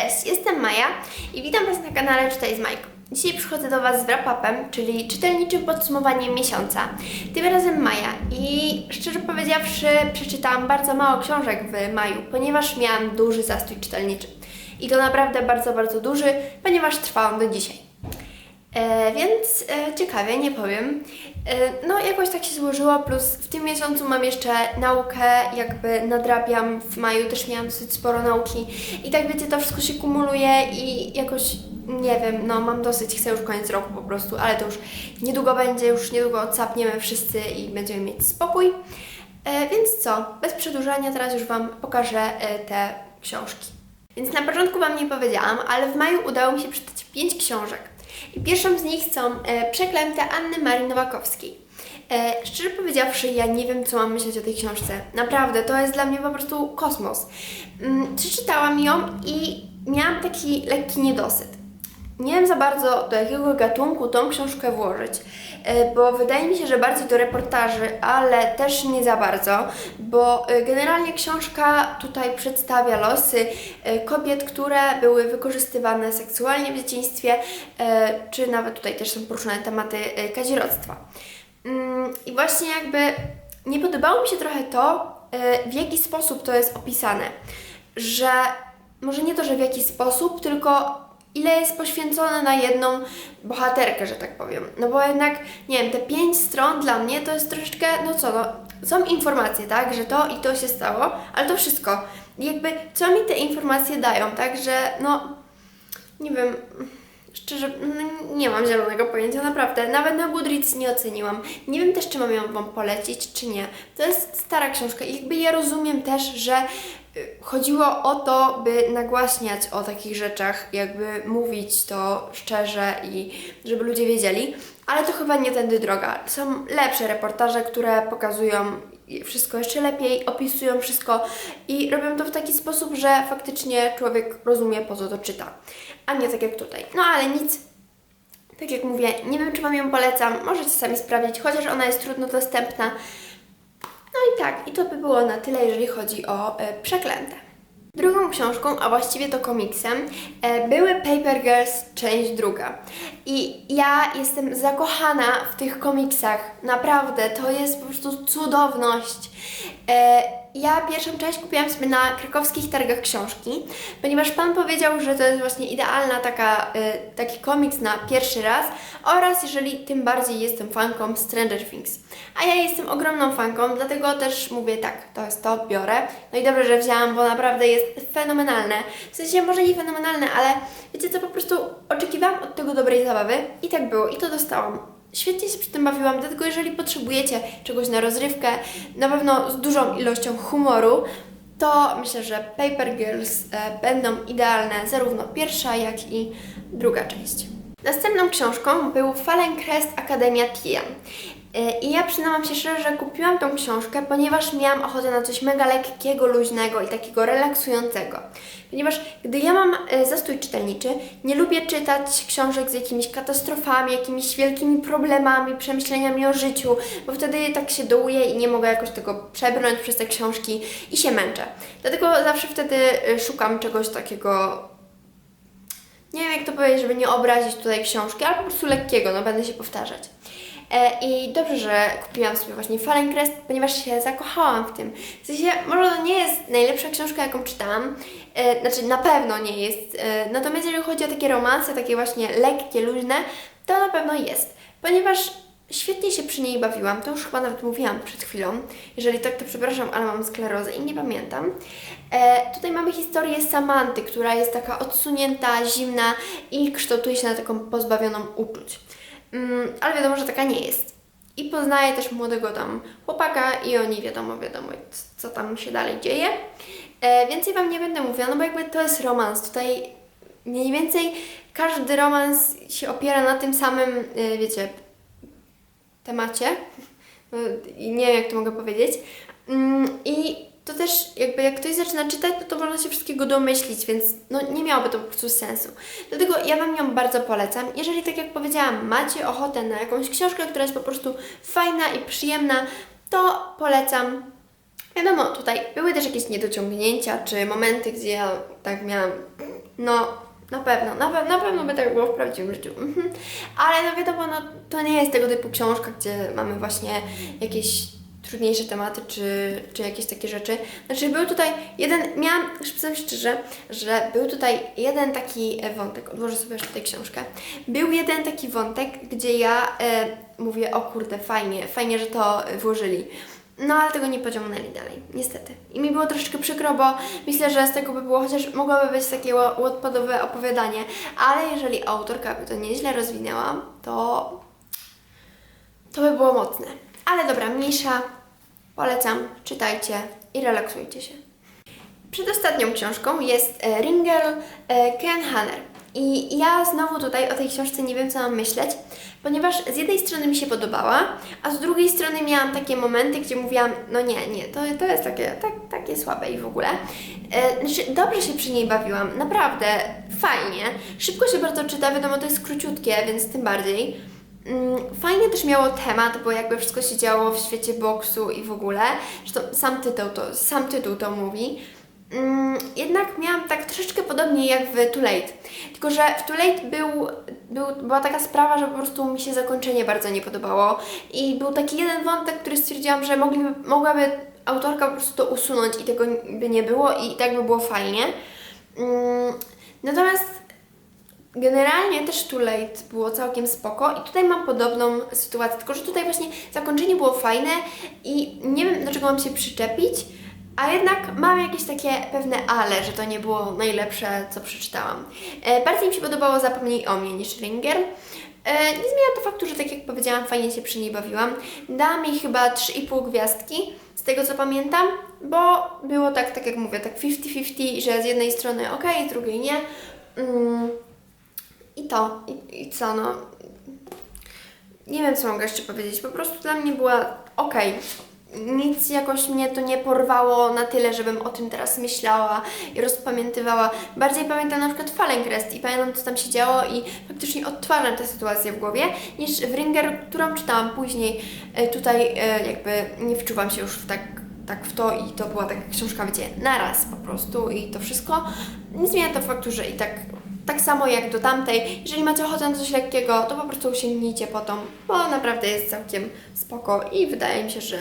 Cześć, jestem Maja i witam Was na kanale Czytaj z Majką. Dzisiaj przychodzę do Was z wrap-upem, czyli czytelniczym podsumowaniem miesiąca. Tym razem maja i szczerze powiedziawszy przeczytałam bardzo mało książek w maju, ponieważ miałam duży zastój czytelniczy. I to naprawdę bardzo, bardzo duży, ponieważ trwa on do dzisiaj. E, więc e, ciekawie, nie powiem. E, no, jakoś tak się złożyło, plus w tym miesiącu mam jeszcze naukę, jakby nadrabiam. W maju też miałam dosyć sporo nauki. I tak wiecie, to wszystko się kumuluje i jakoś nie wiem, no mam dosyć, chcę już koniec roku po prostu, ale to już niedługo będzie, już niedługo odsapniemy wszyscy i będziemy mieć spokój. E, więc co, bez przedłużania teraz już Wam pokażę e, te książki. Więc na początku Wam nie powiedziałam, ale w maju udało mi się przeczytać pięć książek. I pierwszą z nich są e, Przeklęte Anny Marii Nowakowskiej. E, szczerze powiedziawszy, ja nie wiem, co mam myśleć o tej książce. Naprawdę, to jest dla mnie po prostu kosmos. Mm, przeczytałam ją i miałam taki lekki niedosyt. Nie wiem za bardzo, do jakiego gatunku tą książkę włożyć, e, bo wydaje mi się, że bardziej do reportaży, ale też nie za bardzo, bo e, generalnie książka tutaj przedstawia losy e, kobiet, które były wykorzystywane seksualnie w dzieciństwie, czy nawet tutaj też są poruszone tematy kazirodztwa. Mm, I właśnie jakby nie podobało mi się trochę to, w jaki sposób to jest opisane, że może nie to, że w jaki sposób, tylko ile jest poświęcone na jedną bohaterkę, że tak powiem. No bo jednak, nie wiem, te pięć stron dla mnie to jest troszeczkę, no co, no, są informacje, tak, że to i to się stało, ale to wszystko. Jakby, co mi te informacje dają, tak, że no, nie wiem, szczerze, no, nie mam zielonego pojęcia, naprawdę. Nawet na Goodreads nie oceniłam. Nie wiem też, czy mam ją Wam polecić, czy nie. To jest stara książka i jakby ja rozumiem też, że chodziło o to, by nagłaśniać o takich rzeczach, jakby mówić to szczerze i żeby ludzie wiedzieli, ale to chyba nie tędy droga. Są lepsze reportaże, które pokazują wszystko jeszcze lepiej, opisują wszystko i robią to w taki sposób, że faktycznie człowiek rozumie, po co to czyta, a nie tak jak tutaj. No ale nic, tak jak mówię, nie wiem, czy Wam ją polecam, możecie sami sprawdzić, chociaż ona jest trudno dostępna. Tak, i to by było na tyle, jeżeli chodzi o e, Przeklęte. Drugą książką, a właściwie to komiksem, e, były Paper Girls, część druga. I ja jestem zakochana w tych komiksach. Naprawdę, to jest po prostu cudowność. Ja pierwszą część kupiłam sobie na krakowskich targach książki, ponieważ pan powiedział, że to jest właśnie idealna taka, e, taki komiks na pierwszy raz oraz jeżeli tym bardziej jestem fanką Stranger Things. A ja jestem ogromną fanką, dlatego też mówię tak, to jest to, biorę. No i dobrze, że wzięłam, bo naprawdę jest fenomenalne. W sensie może nie fenomenalne, ale wiecie co, po prostu oczekiwałam od tego dobrej zabawy i tak było i to dostałam. Świetnie się przy tym bawiłam, dlatego jeżeli potrzebujecie czegoś na rozrywkę, na pewno z dużą ilością humoru, to myślę, że Paper Girls e, będą idealne zarówno pierwsza, jak i druga część. Następną książką był Fellenkreist Akademia Tian. E, I ja przyznałam się szczerze, że kupiłam tą książkę, ponieważ miałam ochotę na coś mega lekkiego, luźnego i takiego relaksującego. Ponieważ gdy ja mam e, zastój czytelniczy, nie lubię czytać książek z jakimiś katastrofami, jakimiś wielkimi problemami, przemyśleniami o życiu, bo wtedy tak się dołuję i nie mogę jakoś tego przebrnąć przez te książki i się męczę. Dlatego zawsze wtedy e, szukam czegoś takiego nie wiem jak to powiedzieć, żeby nie obrazić tutaj książki, ale po prostu lekkiego, no będę się powtarzać. E, I dobrze, że kupiłam sobie właśnie Fellenkreist, ponieważ się zakochałam w tym. W sensie, może to nie jest najlepsza książka, jaką czytałam, e, znaczy na pewno nie jest, e, natomiast jeżeli chodzi o takie romanse, takie właśnie lekkie, luźne, to na pewno jest, ponieważ świetnie się przy niej bawiłam, to już chyba nawet mówiłam przed chwilą, jeżeli tak, to przepraszam, ale mam sklerozę i nie pamiętam. E, tutaj mamy historię Samanty, która jest taka odsunięta, zimna i kształtuje się na taką pozbawioną uczuć. Mm, ale wiadomo, że taka nie jest. I poznaje też młodego tam chłopaka i oni wiadomo, wiadomo, co tam się dalej dzieje. E, więcej Wam nie będę mówiła, no bo jakby to jest romans. Tutaj mniej więcej każdy romans się opiera na tym samym, e, wiecie, temacie. I nie wiem, jak to mogę powiedzieć. Mm, I to też jakby jak ktoś zaczyna czytać, no to można się wszystkiego domyślić, więc no nie miałoby to po prostu sensu. Dlatego ja Wam ją bardzo polecam. Jeżeli, tak jak powiedziałam, macie ochotę na jakąś książkę, która jest po prostu fajna i przyjemna, to polecam. Wiadomo, tutaj były też jakieś niedociągnięcia, czy momenty, gdzie ja tak miałam No, na pewno, na, pe- na pewno by tak było w prawdziwym życiu. Mhm. Ale no wiadomo, no, to nie jest tego typu książka, gdzie mamy właśnie jakieś trudniejsze tematy, czy, czy jakieś takie rzeczy. Znaczy był tutaj jeden, miałam, powiem szczerze, że był tutaj jeden taki e, wątek, odłożę sobie jeszcze tutaj książkę, był jeden taki wątek, gdzie ja e, mówię, o kurde, fajnie, fajnie, że to e, włożyli. No ale tego nie pociągnęli dalej, niestety. I mi było troszeczkę przykro, bo myślę, że z tego by było, chociaż mogłoby być takie łatwodowe opowiadanie, ale jeżeli autorka by to nieźle rozwinęła, to to by było mocne. Ale dobra, mniejsza. Polecam, czytajcie i relaksujcie się. Przedostatnią książką jest e, Ringel e, Ken Hanner. I ja znowu tutaj o tej książce nie wiem, co mam myśleć, ponieważ z jednej strony mi się podobała, a z drugiej strony miałam takie momenty, gdzie mówiłam, no nie, nie, to, to jest takie, tak, takie słabe i w ogóle. E, znaczy, dobrze się przy niej bawiłam, naprawdę fajnie. Szybko się bardzo czyta, wiadomo, to jest króciutkie, więc tym bardziej. Mm, Fajnie też miało temat, bo jakby wszystko się działo w świecie boksu i w ogóle. Zresztą sam tytuł to, sam tytuł to mówi. Mm, Jednak miałam tak troszeczkę podobnie jak w Too Late. Tylko, że w Too Late był, był, była taka sprawa, że po prostu mi się zakończenie bardzo nie podobało. I był taki jeden wątek, który stwierdziłam, że mogliby, mogłaby autorka po prostu to usunąć i tego by nie było i tak by było fajnie. Mm, Natomiast Generalnie też Too Late było całkiem spoko i tutaj mam podobną sytuację, tylko że tutaj właśnie zakończenie było fajne i nie wiem dlaczego mam się przyczepić, a jednak mam jakieś takie pewne ale, że to nie było najlepsze, co przeczytałam. E, bardziej mi się podobało Zapomnij o mnie niż Ringer. E, nie zmienia to faktu, że tak jak powiedziałam, fajnie się przy niej bawiłam. Dałam jej chyba 3,5 gwiazdki, z tego co pamiętam, bo było tak, tak jak mówię, tak 50-50, że z jednej strony ok, z drugiej nie. Mm. I to, i, i co, no. Nie wiem, co mogę jeszcze powiedzieć. Po prostu dla mnie była okej. Nic jakoś mnie to nie porwało na tyle, żebym o tym teraz myślała i rozpamiętywała. Bardziej pamiętam na przykład Fallenkrest i pamiętam, co tam się działo i faktycznie odtwarzam tę sytuację w głowie, niż w Ringer, którą czytałam później. E, Tutaj e, jakby nie wczuwam się już w tak tak w to i to była taka książka, wiecie, naraz po prostu i to wszystko. Nie zmienia to faktu, że i tak, tak samo jak do tamtej, jeżeli macie ochotę na coś lekkiego, to po prostu sięgnijcie po tą, bo naprawdę jest całkiem spoko i wydaje mi się, że,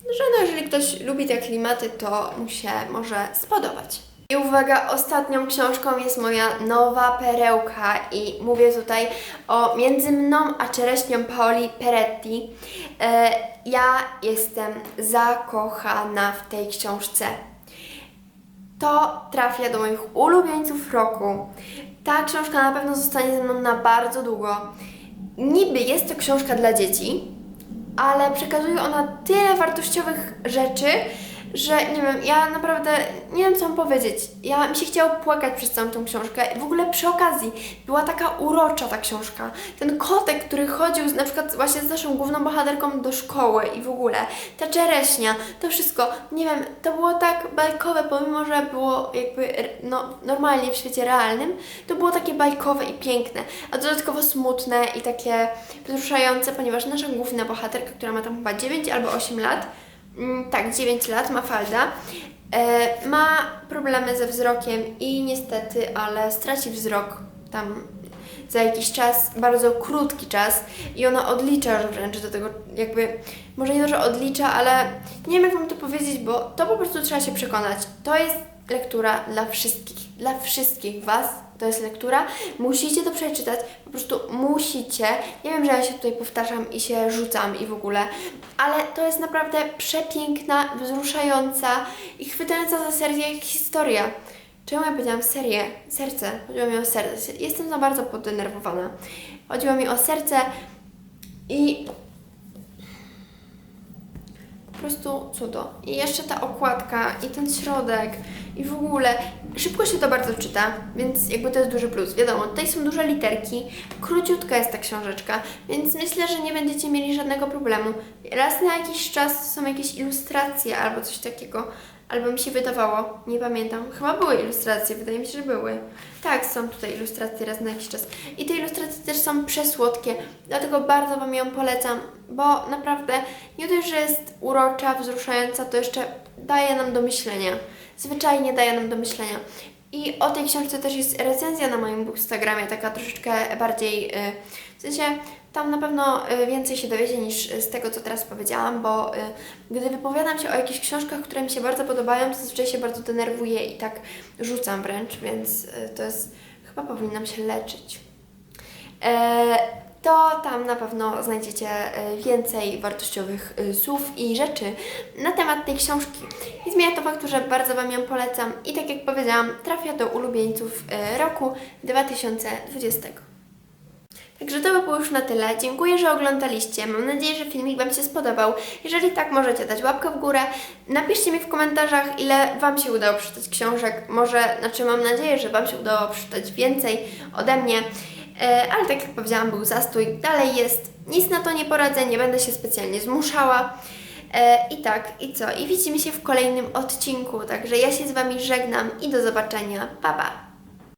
że no, jeżeli ktoś lubi te klimaty, to mu się może spodobać. I uwaga, ostatnią książką jest moja nowa perełka i mówię tutaj o Między mną a czereśnią Paoli Peretti. E, ja jestem zakochana w tej książce. To trafia do moich ulubieńców roku. Ta książka na pewno zostanie ze mną na bardzo długo. Niby jest to książka dla dzieci, ale przekazuje ona tyle wartościowych rzeczy, że nie wiem, ja naprawdę nie wiem co mam powiedzieć. Ja mi się chciało płakać przez całą tą książkę. W ogóle przy okazji była taka urocza ta książka. Ten kotek, który chodził z, na przykład właśnie z naszą główną bohaterką do szkoły i w ogóle ta czereśnia, to wszystko, nie wiem, to było tak bajkowe, pomimo, że było jakby no, normalnie w świecie realnym, to było takie bajkowe i piękne, a dodatkowo smutne i takie wzruszające, ponieważ nasza główna bohaterka, która ma tam chyba 9 albo 8 lat, tak, 9 lat, ma falda. E, ma problemy ze wzrokiem i niestety, ale straci wzrok tam za jakiś czas, bardzo krótki czas i ona odlicza wręcz do tego, jakby, może nie to, że odlicza, ale nie wiem jak Wam to powiedzieć, bo to po prostu trzeba się przekonać. To jest lektura dla wszystkich, dla wszystkich Was to jest lektura. Musicie to przeczytać, po prostu musicie. Nie wiem, że ja się tutaj powtarzam i się rzucam i w ogóle, ale to jest naprawdę przepiękna, wzruszająca i chwytająca za serię historia. Czemu ja powiedziałam serię? Serce. Chodziło mi o serce. Jestem za bardzo poddenerwowana. Chodziło mi o serce i po prostu cudo. I jeszcze ta okładka i ten środek i w ogóle szybko się to bardzo czyta, więc jakby to jest duży plus. Wiadomo, tutaj są duże literki, króciutka jest ta książeczka, więc myślę, że nie będziecie mieli żadnego problemu. Raz na jakiś czas są jakieś ilustracje albo coś takiego, albo mi się wydawało, nie pamiętam. Chyba były ilustracje, wydaje mi się, że były. Tak, są tutaj ilustracje raz na jakiś czas. I te ilustracje też są przesłodkie, dlatego bardzo Wam ją polecam, bo naprawdę nie dość, że jest urocza, wzruszająca, to jeszcze daje nam do myślenia. Zwyczajnie daje nam do myślenia. I o tej książce też jest recenzja na moim Bookstagramie, taka troszeczkę bardziej, y, w sensie tam na pewno y, więcej się dowiecie niż z tego, co teraz powiedziałam, bo y, gdy wypowiadam się o jakichś książkach, które mi się bardzo podobają, to zazwyczaj się bardzo denerwuję i tak rzucam wręcz, więc to jest, chyba powinnam się leczyć. To tam na pewno znajdziecie e, więcej wartościowych e, słów i rzeczy na temat tej książki. I zmienia to faktu, że bardzo Wam ją polecam i tak jak powiedziałam, trafia do ulubieńców e, roku 2020. Także to by było już na tyle. Dziękuję, że oglądaliście. Mam nadzieję, że filmik Wam się spodobał. Jeżeli tak, możecie dać łapkę w górę. Napiszcie mi w komentarzach, ile Wam się udało przeczytać książek. Może, znaczy mam nadzieję, że Wam się udało przeczytać więcej ode mnie. E, ale tak jak powiedziałam, był zastój. Dalej jest. Nic na to nie poradzę, nie będę się specjalnie zmuszała. E, I tak, i co? I widzimy się w kolejnym odcinku. Także ja się z Wami żegnam i do zobaczenia. Pa, pa!